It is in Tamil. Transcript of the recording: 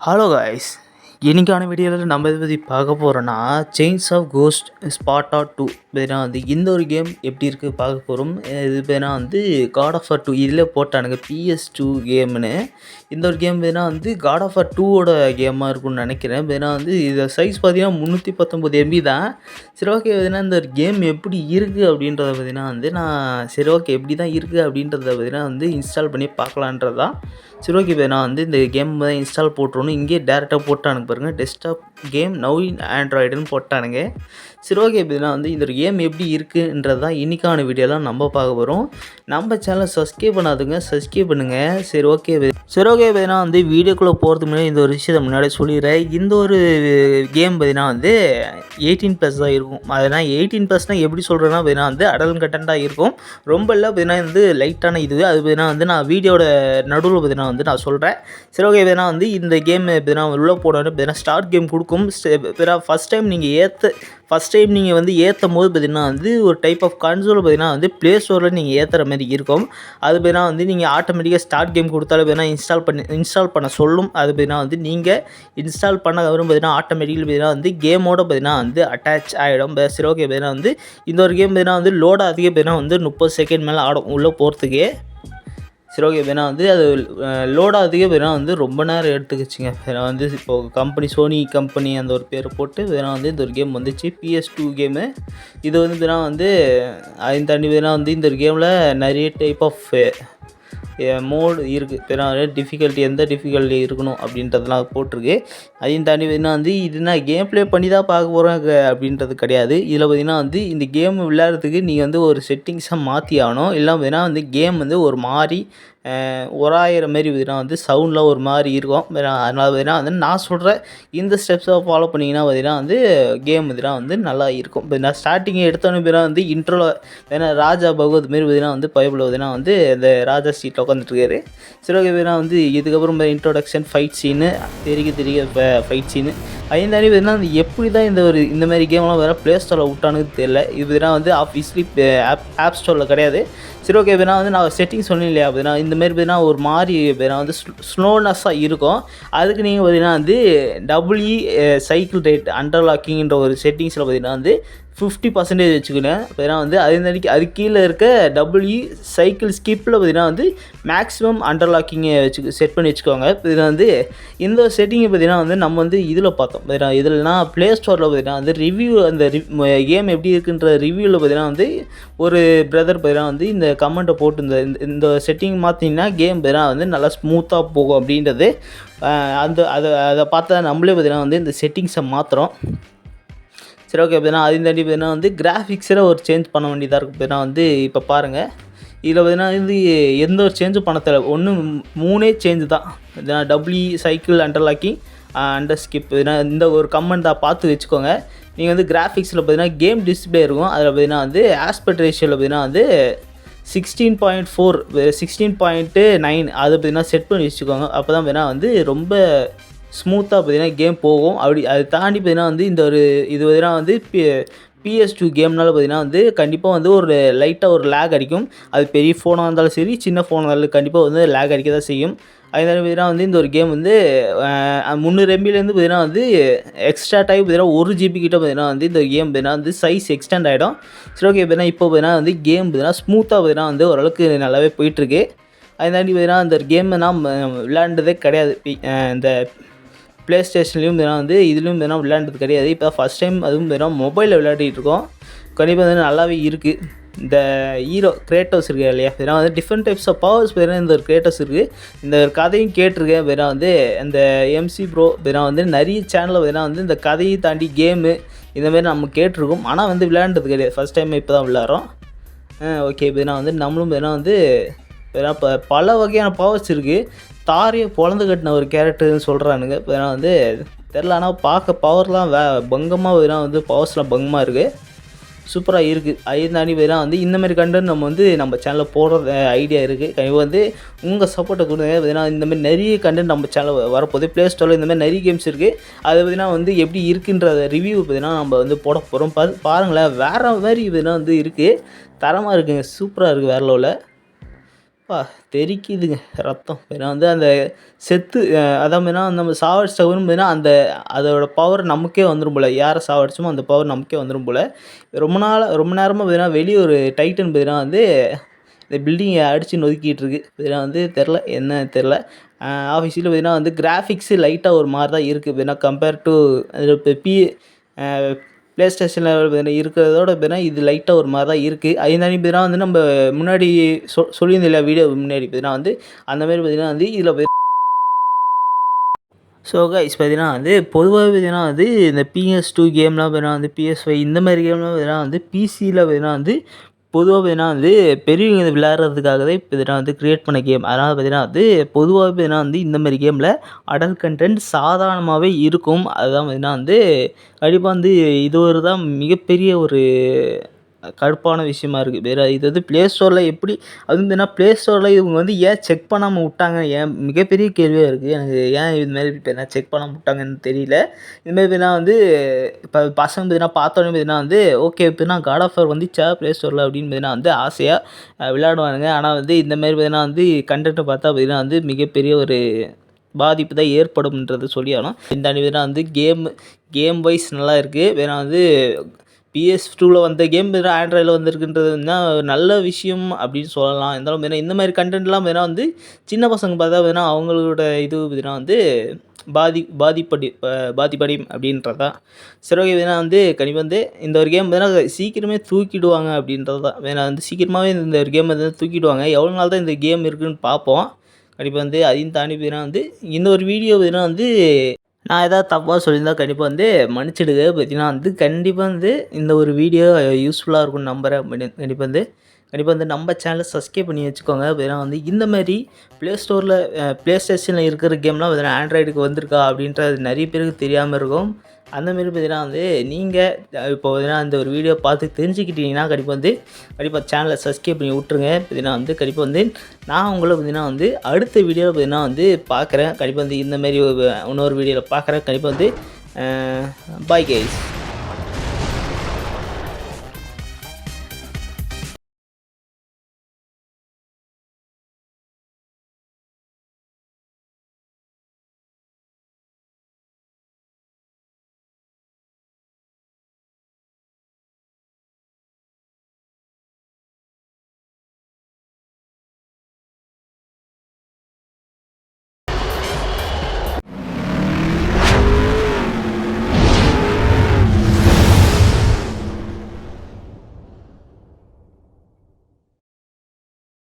ஹலோ காய்ஸ் இன்றைக்கான வீடியோவில் நம்ம இதை பற்றி பார்க்க போகிறோன்னா செயின்ஸ் ஆஃப் கோஸ்ட் ஸ்பாட்டா டூ பேனா வந்து இந்த ஒரு கேம் எப்படி இருக்குது பார்க்க போகிறோம் இது பேனா வந்து காட் ஆஃப் ஆர் டூ இதில் போட்டானுங்க பிஎஸ் டூ கேம்னு இந்த ஒரு கேம் பேனா வந்து காட் ஆஃப் ஆர் டூவோட கேமாக இருக்கும்னு நினைக்கிறேன். பேனா வந்து இதை சைஸ் பார்த்தீங்கன்னா முந்நூற்றி பத்தொம்போது எம்பி தான். சரி ஓகே பார்த்தீங்கன்னா இந்த ஒரு கேம் எப்படி இருக்குது அப்படின்றத பார்த்தீங்கன்னா வந்து நான் சரி ஓகே எப்படி தான் இருக்குது அப்படின்றத பார்த்தீங்கன்னா வந்து இன்ஸ்டால் பண்ணி பார்க்கலான்றது தான் சரி ஓகே நான் வந்து இந்த கேம் தான் இன்ஸ்டால் போட்டுருணும் இங்கேயே டேரெக்டாக போட்டானுங்க. பாருங்கள் டெஸ்க்டாப் கேம் நவ் இன் ஆண்ட்ராய்டுன்னு போட்டானுங்க. சரி ஓகே இப்போ வந்து இந்த ஒரு கேம் எப்படி இருக்குன்றது தான் இன்றைக்கான வீடியோலாம் நம்ம பார்க்க போகிறோம் நம்ம சேனலை சப்ஸ்கிரைப் பண்ணாதுங்க சப்ஸ்கிரைப் பண்ணுங்கள் சரி ஓகே சரி ஓகே பார்த்தீங்கன்னா வந்து வீடியோக்குள்ளே போகிறதுக்கு முன்னாடி இந்த ஒரு விஷயத்தை முன்னாடி சொல்லிடுறேன். இந்த ஒரு கேம் பார்த்தீங்கன்னா வந்து எயிட்டீன் ப்ளஸ் தான் இருக்கும். அதனால் எயிட்டீன் ப்ளஸ்னால் எப்படி சொல்கிறேன்னா பார்த்தீங்கன்னா வந்து அடல் கட்டண்டாக இருக்கும். ரொம்ப இல்லை பார்த்தீங்கன்னா வந்து லைட்டான இது அது பார்த்தீங்கன்னா வந்து நான் வீடியோட நடுவில் பார்த்தீங்கன்னா வந்து நான் சொல்கிறேன் சரி ஓகே பார்த்தீங்கன்னா வந்து இந்த கேம் பார்த்தீங்கன்னா உள்ளே போனோன்னு பார்த்தீங்கன்னா ஸ்டார்ட் கேம் கொடுக்கும் ஃபஸ்ட் டைம் நீங்கள் ஏற்ற ஃபஸ்ட் டைம் நீங்கள் வந்து ஏற்றும் போது பார்த்தீங்கன்னா வந்து ஒரு டைப் ஆஃப் கன்சோல் பார்த்தீங்கன்னா வந்து ப்ளே ஸ்டோரில் நீங்கள் ஏற்றுற மாதிரி இருக்கும். அது பார்த்தீங்கன்னா வந்து நீங்கள் ஆட்டோமேட்டிக்காக ஸ்டார்ட் கேம் கொடுத்தாலும் பார்த்தீங்கன்னா இன்ஸ்டால் பண்ணி இன்ஸ்டால் பண்ண சொல்லும். அது பார்த்தீங்கன்னா வந்து நீங்கள் இன்ஸ்டால் பண்ண பார்த்தீங்கன்னா ஆட்டோமேட்டிக்கலி பார்த்தீங்கன்னா வந்து கேமோட பார்த்தீங்கன்னா வந்து அட்டாச் ஆகிடும் சரி ஓகே பார்த்தீங்கன்னா வந்து இந்த ஒரு கேம் பார்த்தீங்கன்னா வந்து லோட் அதிகம் பார்த்தீங்கன்னா வந்து முப்பது செகண்ட் மேலே ஆடும் உள்ளே போகிறதுக்கே சரி ஓகே வேணா வந்து அது லோட் ஆகிறதுக்கே வேணா வந்து ரொம்ப நேரம் எடுத்துக்கிச்சுங்க. வேணா வந்து இப்போது கம்பெனி சோனி கம்பெனி அந்த ஒரு பேரை போட்டு வேணா வந்து இந்த ஒரு கேம் வந்துச்சு. பிஎஸ் டூ கேமு இது வந்து வேணா வந்து அதையும் தாண்டி வேணா வந்து இந்த ஒரு கேமில் நிறைய டைப் ஆஃப் மோடு இருக்குது வேணா டிஃபிகல்ட்டி எந்த டிஃபிகல்ட்டி இருக்கணும் அப்படின்றதெல்லாம் போட்டிருக்கு. அதையும் தாண்டி பார்த்தீங்கன்னா வந்து இது நான் கேம் ப்ளே பண்ணி தான் பார்க்க போகிறேன் அப்படின்றது கிடையாது. இதில் பார்த்திங்கன்னா வந்து இந்த கேம் விளையாடுறதுக்கு நீங்கள் வந்து ஒரு செட்டிங்ஸாக மாற்றி ஆகணும். இல்லை பார்த்தீங்கன்னா வந்து கேம் வந்து ஒரு மாதிரி உராயிற மாரி பார்த்தீங்கன்னா வந்து சவுண்டில் ஒரு மாதிரி இருக்கும். அதனால் பார்த்தீங்கன்னா வந்து நான் சொல்கிற இந்த ஸ்டெப்ஸை ஃபாலோ பண்ணிங்கன்னா பார்த்தீங்கன்னா வந்து கேம் பார்த்தீங்கன்னா வந்து நல்லா இருக்கும். இப்போ நான் ஸ்டார்டிங் எடுத்தோன்னே வந்து இன்ட்ரோவில் ஏன்னா ராஜா பகவத் மாரி பார்த்தீங்கன்னா வந்து பைபிள் பார்த்தீங்கன்னா வந்து இந்த ராஜா சீட்டில் உட்காந்துட்டுருக்காரு சரி ஓகே வந்து இதுக்கப்புறம் இன்ட்ரோடக்ஷன் ஃபைட் சீனு தெரிய தெரிய ஃபைட் சீனு ஐந்து தாண்டி பார்த்தீங்கன்னா வந்து எப்படி தான் இந்த ஒரு இந்த மாதிரி கேம்லாம் வேறு ப்ளே ஸ்டோரில் விட்டானுன்னு தெரியல. இது வந்து ஆஃபீஸ்லி ஆப் ஆப் ஸ்டோரில் கிடையாது. சரி ஓகே இப்போ வந்து நான் செட்டிங் சொன்னேன் இல்லையா? அப்படின்னா இந்த மாதிரி பார்த்தீங்கன்னா ஒரு மாதிரி பார்த்தீங்கன்னா வந்து ஸ்லோனஸ்ஸாக இருக்கும். அதுக்கு நீங்கள் பார்த்தீங்கன்னா வந்து டபுள்இ சைக்கிள் ரேட் அண்டர் லாக்கிங்கிற ஒரு செட்டிங்ஸில் பார்த்தீங்கன்னா வந்து ஃபிஃப்டி பர்சன்டேஜ் வச்சுக்கினேன் பார்த்தீங்கன்னா வந்து அதே மாதிரி அது கீழே இருக்க டபுள்யூ சைக்கிள் ஸ்கிப்பில் பார்த்தீங்கன்னா வந்து மேக்ஸிமம் அண்டர்லாக்கிங்கை வச்சு செட் பண்ணி வச்சுக்கோங்க. பார்த்தீங்கன்னா வந்து இந்த செட்டிங்கை பார்த்தீங்கன்னா வந்து நம்ம வந்து இதில் பார்த்தோம். பார்த்தீங்கன்னா இதில்னா ப்ளே ஸ்டோரில் பார்த்தீங்கன்னா வந்து ரிவ்யூ அந்த கேம் எப்படி இருக்குன்ற ரிவ்யூவில் பார்த்தீங்கன்னா வந்து ஒரு பிரதர் பார்த்தீங்கன்னா வந்து இந்த கமெண்ட்டை போட்டு இந்த இந்த செட்டிங் மாற்றிங்கன்னா கேம் பார்த்தீங்கன்னா வந்து நல்லா ஸ்மூத்தாக போகும் அப்படின்றது அந்த அதை அதை பார்த்தா நம்மளே பார்த்தீங்கன்னா வந்து இந்த செட்டிங்ஸை மாற்றுறோம் சரி ஓகே பார்த்தீங்கன்னா அதையும் தாண்டி பார்த்தீங்கன்னா வந்து கிராஃபிக்ஸில் ஒரு சேஞ்ச் பண்ண வேண்டியதாக இருக்கும் பார்த்தீங்கன்னா வந்து இப்போ பாருங்கள் இதில் பார்த்தீங்கன்னா வந்து எந்த ஒரு சேஞ்சும் பண்ண தேவை ஒன்று மூணே சேஞ்சு தான். W cycle underclocking under skip இந்த ஒரு கமெண்ட் தான் பார்த்து வச்சுக்கோங்க. நீங்கள் வந்து கிராஃபிக்ஸில் பார்த்தீங்கன்னா கேம் டிஸ்பிளே இருக்கும். அதில் பார்த்தீங்கன்னா வந்து ஆஸ்பெக்ட் ரேஷியோவில் பார்த்தீங்கன்னா வந்து sixteen point four sixteen point nine அதை பார்த்தீங்கன்னா செட் பண்ணி வச்சுக்கோங்க. அப்போ தான் பார்த்தீங்கன்னா வந்து ரொம்ப ஸ்மூத்தாக பார்த்தீங்கன்னா கேம் போகும். அப்படி அதை தாண்டி பார்த்தீங்கன்னா வந்து இந்த ஒரு இது பார்த்தீங்கன்னா வந்து பி பிஎஸ் டூ கேம்னால பார்த்தீங்கன்னா வந்து கண்டிப்பாக வந்து ஒரு லைட்டாக ஒரு லேக் அடிக்கும். அது பெரிய ஃபோனாக இருந்தாலும் சரி சின்ன ஃபோனாக இருந்தாலும் கண்டிப்பாக வந்து லேக் அடிக்க தான் செய்யும். அதனால பார்த்தீங்கன்னா வந்து இந்த ஒரு கேம் வந்து முந்நூறு எம்பிலேருந்து பார்த்தீங்கன்னா வந்து எக்ஸ்ட்ரா டைம் பார்த்தீங்கன்னா ஒரு ஜிபி கிட்ட பார்த்தீங்கன்னா வந்து இந்த கேம் பார்த்தீங்கன்னா வந்து சைஸ் எக்ஸ்டெண்ட் ஆகிடும் சரி ஓகே பார்த்தீங்கன்னா இப்போ பார்த்தீங்கன்னா வந்து கேம் பார்த்தீங்கன்னா ஸ்மூத்தாக பார்த்தீங்கன்னா வந்து ஓரளவுக்கு நல்லாவே போயிட்டுருக்கு. அதே தாண்டி பார்த்தீங்கன்னா இந்த கேம் நான் விளையாண்டதே கிடையாது. இந்த ப்ளே ஸ்டேஷன்லேயும் வந்து இதுலேயும் தினம் விளையாண்டது கிடையாது. இப்போ ஃபஸ்ட் டைம் அதுவும் தினம் மொபைலில் விளையாடிட்டு இருக்கோம். கண்டிப்பாக வந்து நல்லாவே இருக்குது இந்த ஹீரோ கிரேட்டர்ஸ் இருக்கு இல்லையா? வேறு வந்து டிஃப்ரெண்ட் டைப்ஸ் ஆஃப் பவர்ஸ் வேறு இந்த ஒரு கிரேட்டர்ஸ் இருக்குது இந்த கதையும் கேட்டிருக்கேன். வேறு வந்து இந்த எம்சி ப்ரோ வேறு வந்து நிறைய சேனலில் வேணா வந்து இந்த கதையை தாண்டி கேமு இந்தமாரி நம்ம கேட்டிருக்கோம். ஆனால் வந்து விளையாண்டது கிடையாது. ஃபஸ்ட் டைம் இப்போ தான் விளாட்றோம் ஓகே இப்போ வந்து நம்மளும் வேணா வந்து வேணா இப்போ பல வகையான பவர்ஸ் இருக்குது தாரியை பொழந்து கட்டின ஒரு கேரக்டர்னு சொல்கிறானுங்க இப்போ வந்து தெரில ஆனால் பார்க்க பவர்லாம் வே பங்கமாக வேணால் வந்து பவர்ஸ்லாம் பங்கமாக இருக்குது சூப்பராக இருக்குது ஐந்து தாண்டி வந்து இந்தமாரி கண்டென்ட் நம்ம வந்து நம்ம சேனலில் போடுறது ஐடியா இருக்குது கண்டிப்பாக வந்து உங்கள் சப்போர்ட்டை கொடுங்க. பார்த்தீங்கன்னா இந்தமாதிரி நிறைய கண்டென்ட் நம்ம சேனல் வரப்போகுது. ப்ளே ஸ்டோரில் இந்தமாதிரி நிறைய கேம்ஸ் இருக்குது அது பார்த்தீங்கன்னா வந்து எப்படி இருக்குன்ற ரிவ்யூ பார்த்தீங்கன்னா நம்ம வந்து போட போகிறோம் பாருங்களேன் வேறு மாதிரி பார்த்தீங்கன்னா வந்து இருக்குது தரமாக இருக்குங்க. சூப்பராக இருக்குது வேறு லெவலில் அப்பா தெறிக்குதுங்க ரத்தம். ஏன்னா வந்து அந்த செத்து அதான் மெயினா நம்ம சாவடிச்சிட்டவரும் மெயினா அந்த அதோட பவர் நமக்கே வந்துடும் போல். யாரை சாவடிச்சோமோ அந்த பவர் நமக்கே வந்துடும் போல். ரொம்ப நாள் ரொம்ப நேரமாக பார்த்தீங்கன்னா வெளியே ஒரு டைட்டன் பார்த்தீங்கன்னா வந்து இந்த பில்டிங்கை அடித்து நொதுக்கிட்டு இருக்கு பார்த்தீங்கன்னா வந்து தெரில என்ன தெரில ஆஃபீஸில் பார்த்தீங்கன்னா வந்து கிராஃபிக்ஸு லைட்டாக ஒரு மாதிரி தான் இருக்குது பார்த்தீங்கன்னா கம்பேர் டு இப்போ பி ப்ளே ஸ்டேஷனில் பார்த்தீங்கன்னா இருக்கிறதோட பார்த்தீங்கன்னா இது லைட்டாக ஒரு மாதிரி தான் இருக்குது அதே தாண்டி பார்த்தீங்கன்னா வந்து நம்ம முன்னாடி சொ சொல்லியிருந்தோம் இல்லையா வீடியோ முன்னாடி பார்த்தீங்கன்னா வந்து அந்த மாதிரி பார்த்தீங்கன்னா வந்து இதில் ஸோ கைஸ் பார்த்தீங்கன்னா வந்து பொதுவாகவே பார்த்தீங்கன்னா வந்து இந்த பிஎஸ் டூ கேம்லாம் பார்த்தீங்கன்னா வந்து பிஎஸ் ஃபைவ் இந்த மாதிரி கேம்லாம் பார்த்தீங்கன்னா வந்து பிசியில் பார்த்தீங்கன்னா வந்து பொதுவாக பார்த்தீங்கன்னா வந்து பெரியவங்க இது விளையாடுறதுக்காக தான் இப்போ இதெல்லாம் வந்து க்ரியேட் பண்ண கேம் அதனால் பார்த்தீங்கன்னா வந்து பொதுவாகவே பார்த்தீங்கன்னா வந்து இந்த மாதிரி கேமில் அடல் கண்டென்ட் சாதாரணமாகவே இருக்கும். அதுதான் பார்த்தீங்கன்னா வந்து கண்டிப்பாக வந்து இது ஒரு தான் மிகப்பெரிய ஒரு கடுப்பான விஷயமா இருக்குது வேறு இது வந்து ப்ளே ஸ்டோரில் எப்படி வந்து என்ன ப்ளே ஸ்டோரில் இவங்க வந்து ஏன் செக் பண்ணாமல் விட்டாங்க ஏன் மிகப்பெரிய கேள்வியாக இருக்குது எனக்கு ஏன் இது மாதிரி இப்போ என்ன செக் பண்ணாமல் விட்டாங்கன்னு தெரியல இதுமாரி பார்த்தீங்கன்னா வந்து இப்போ பசங்க பார்த்தீங்கன்னா பார்த்தோன்னே பார்த்தீங்கன்னா வந்து ஓகே இப்போனா காட் ஆஃப் ஃபர் வந்துச்சா ப்ளே ஸ்டோரில் அப்படின்னு பார்த்தீங்கன்னா வந்து ஆசையாக விளையாடுவானுங்க ஆனால் வந்து இந்தமாரி பார்த்தீங்கன்னா வந்து கண்டென்ட்டை பார்த்தா பார்த்தீங்கன்னா வந்து மிகப்பெரிய ஒரு பாதிப்பு தான் ஏற்படும்ன்றது சொல்லியாலும் இந்த அணி வந்து கேம் கேம் வைஸ் நல்லா இருக்குது வேணா வந்து பிஎஸ் டூவில் வந்த கேம் வேறு ஆண்ட்ராய்டில் வந்திருக்குன்றது தான் ஒரு நல்ல விஷயம் அப்படின்னு சொல்லலாம். இருந்தாலும் இந்த மாதிரி கண்டென்ட்லாம் வேணா வந்து சின்ன பசங்க பார்த்தா வேணா அவங்களோட இது பார்த்தீங்கன்னா வந்து பாதி பாதிப்படி பாதிப்படையும் அப்படின்றது. தான் சரி ஓகே வேணா வந்து கண்டிப்பாக வந்து இந்த ஒரு கேம் வேணா சீக்கிரமே தூக்கிடுவாங்க அப்படின்றது தான். வேணா வந்து சீக்கிரமாகவே இந்த ஒரு கேம் வந்து தூக்கிடுவாங்க. எவ்வளோ நாள் தான் இந்த கேம் இருக்குன்னு பார்ப்போம். கண்டிப்பாக வந்து அதையும் தாண்டி பார்த்தீங்கன்னா வந்து இந்த ஒரு வீடியோ பார்த்தீங்கன்னா வந்து நான் ஏதாவது தப்பாக சொல்லியிருந்தால் கண்டிப்பாக வந்து மன்னிச்சிடுங்க. பார்த்தீங்கன்னா வந்து கண்டிப்பாக வந்து இந்த ஒரு வீடியோ யூஸ்ஃபுல்லாக இருக்கும்னு நம்புகிறேன் கண்டிப்பாக வந்து கண்டிப்பாக வந்து நம்ம சேனலை சப்ஸ்கிரைப் பண்ணி வச்சுக்கோங்க. பார்த்தீங்கன்னா வந்து இந்த மாதிரி ப்ளே ஸ்டோரில் ப்ளே ஸ்டேஷனில் இருக்கிற கேம்லாம் பார்த்தீங்கன்னா ஆண்ட்ராய்டுக்கு வந்திருக்கா அப்படின்றது நிறைய பேருக்கு தெரியாமல் இருக்கும். அந்தமாரி பார்த்தீங்கன்னா வந்து நீங்கள் இப்போ பார்த்தீங்கன்னா இந்த ஒரு வீடியோ பார்த்து தெரிஞ்சுக்கிட்டீங்கன்னா கண்டிப்பாக வந்து கண்டிப்பாக சேனலை சப்ஸ்கிரைப் பண்ணி விட்ருங்க பார்த்தீங்கன்னா வந்து கண்டிப்பாக வந்து நான் உங்களை பார்த்தீங்கன்னா வந்து அடுத்த வீடியோவில் பார்த்தீங்கன்னா வந்து பார்க்குறேன். கண்டிப்பாக வந்து இந்தமாரி ஒரு இன்னொரு வீடியோவில் பார்க்குறேன். கண்டிப்பாக வந்து பாய் கைஸ்